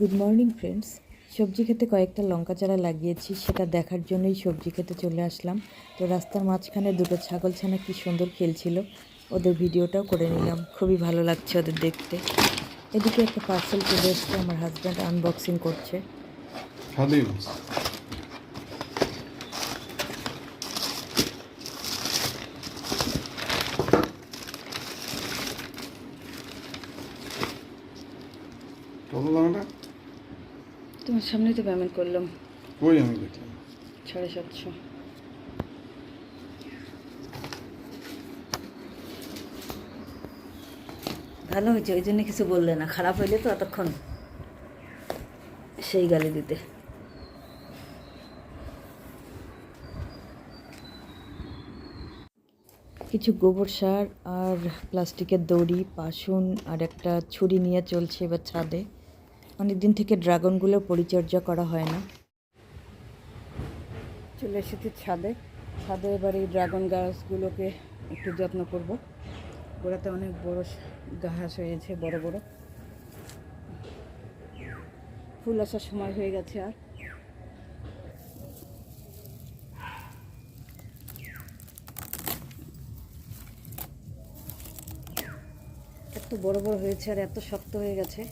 Good morning friends সবজি খেতে কয়েকটা লঙ্কা চারা লাগিয়েছি, সেটা দেখার জন্যই সবজি খেতে চলে আসলাম। তো রাস্তার মাঝখানে দুটো ছাগল ছানা কি সুন্দর খেলছিল, ওদের ভিডিওটাও করে নিলাম। খুবই ভালো লাগছে ওদের দেখতে। এদিকে একটা পার্সেল চলে এসছে, আমার হাজব্যান্ড আনবক্সিং করছে। কত দাম তোমার সামনেই তো পেমেন্ট করলাম। কই আমি দেখলাম? সাড়ে সাতশো। ভালো হয়েছে ওই জন্য কিছু বললে না। খারাপ হইলে তো এতক্ষণ সেই গালি দিতে। কিছু গোবর সার আর প্লাস্টিকের দড়ি পাসুন আর একটা ছুরি নিয়ে চলছে এবার ছাদে। অনেক দিন থেকে ড্রাগনগুলো পরিচর্যা করা হয় না। চলে এসেছি ছাদে। ছাদে এবার এই ড্রাগন গাছগুলোকে একটু যত্ন করব। গোড়াতে অনেক বড় ঘাস হয়েছে, বড় বড়। ফুল আসার সময় হয়ে গেছে আর। এত বড় বড় হয়েছে আর এত শক্ত হয়ে গেছে।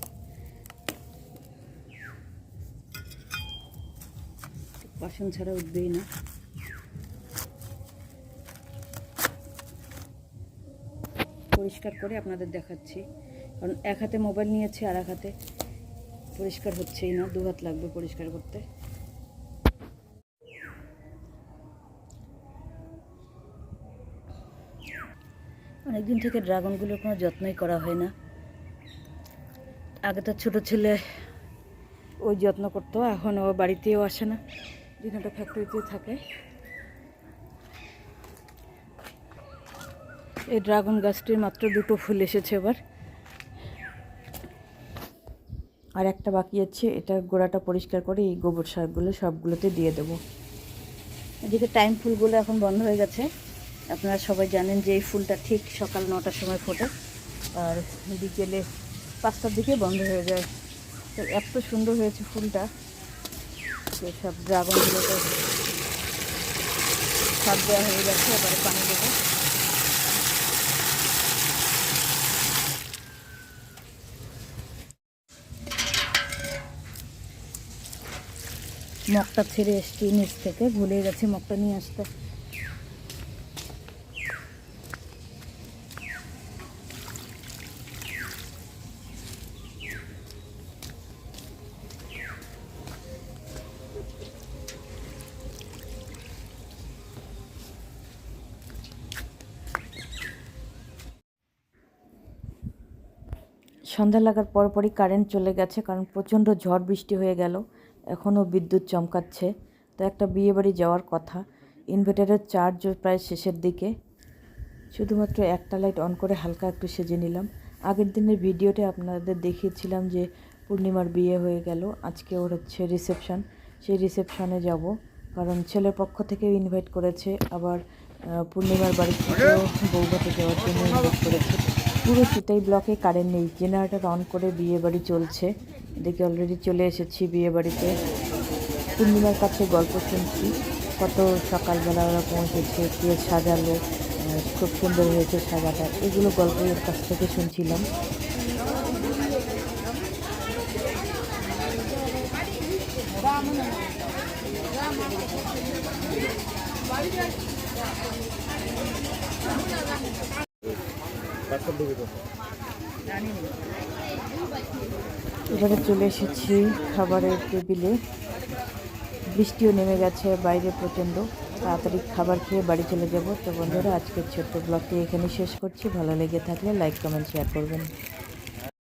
বাসন ছাড়া উঠবেই না। পরিষ্কার করে আপনাদের দেখাচ্ছি। কারণ এক হাতে মোবাইল নিয়েছি, আর এক হাতে পরিষ্কার হচ্ছেই না। দু হাত লাগবে পরিষ্কার করতে। অনেকদিন থেকে ড্রাগনগুলোর কোনো যত্নই করা হয় না। আগে তো ছোটো ছেলে ওই যত্ন করতো এখন ও বাড়িতেও আসে না। দিনটা ফ্যাক্টরিতে থাকে। এই ড্রাগন গাছটির মাত্র দুটো ফুল এসেছে এবার। আর একটা বাকি আছে, এটা গোড়াটা পরিষ্কার করে এই গোবর সারগুলো সবগুলোতে দিয়ে দেবো। এদিকে টাইম ফুলগুলো এখন বন্ধ হয়ে গেছে। আপনারা সবাই জানেন যে এই ফুলটা ঠিক সকাল নটার সময় ফোটে। আর বিকেলে পাঁচটার দিকে বন্ধ হয়ে যায়। তো এত সুন্দর হয়েছে ফুলটা। যে সব ড্রাগনগুলোতে সব দেওয়া হয়ে গেছে, এবারে পানি দেবো। মগটা ছেড়ে এসছি নিচ থেকে ভুলে গেছি মগটা নিয়ে আসতে। সন্ধ্যা লাগার পরপরই কারেন্ট চলে গেছে, কারণ প্রচণ্ড ঝড় বৃষ্টি হয়ে গেল। এখনও বিদ্যুৎ চমকাচ্ছে। তো একটা বিয়ে বাড়ি যাওয়ার কথা। ইনভার্টারের চার্জ প্রায় শেষের দিকে। শুধুমাত্র একটা লাইট অন করে হালকা একটু সেজে নিলাম। আগের দিনের ভিডিওতে আপনাদের দেখিয়েছিলাম যে পূর্ণিমার বিয়ে হয়ে গেল। আজকে ওর হচ্ছে রিসেপশন সেই রিসেপশনে যাব। কারণ ছেলের পক্ষ থেকেও ইনভাইট করেছে। আবার পূর্ণিমার বাড়ি থেকেও বৌভাতে যাওয়ার জন্য ইনভাইট করেছে। পুরো সিটাই ব্লকে কারেন্ট নেই। জেনারেটার অন করে বিয়ে বাড়ি চলছে। এদিকে অলরেডি চলে এসেছি বিয়ে বাড়িতে পূর্ণিমার কাছে গল্প শুনছি। কত সকালবেলা ওরা পৌঁছেছে, কে সাজালো খুব সুন্দর হয়েছে সাজাটা। এগুলো গল্প ওর কাছ থেকে শুনছিলাম। এবারে চলে এসেছি খাবারের টেবিলে। বৃষ্টিও নেমে গেছে বাইরে প্রচণ্ড। তাড়াতাড়ি খাবার খেয়ে বাড়ি চলে যাব। তো বন্ধুরা, আজকের ছোট্ট ব্লগটি এখানে শেষ করছি। ভালো লেগে থাকলে লাইক, কমেন্ট শেয়ার করবেন।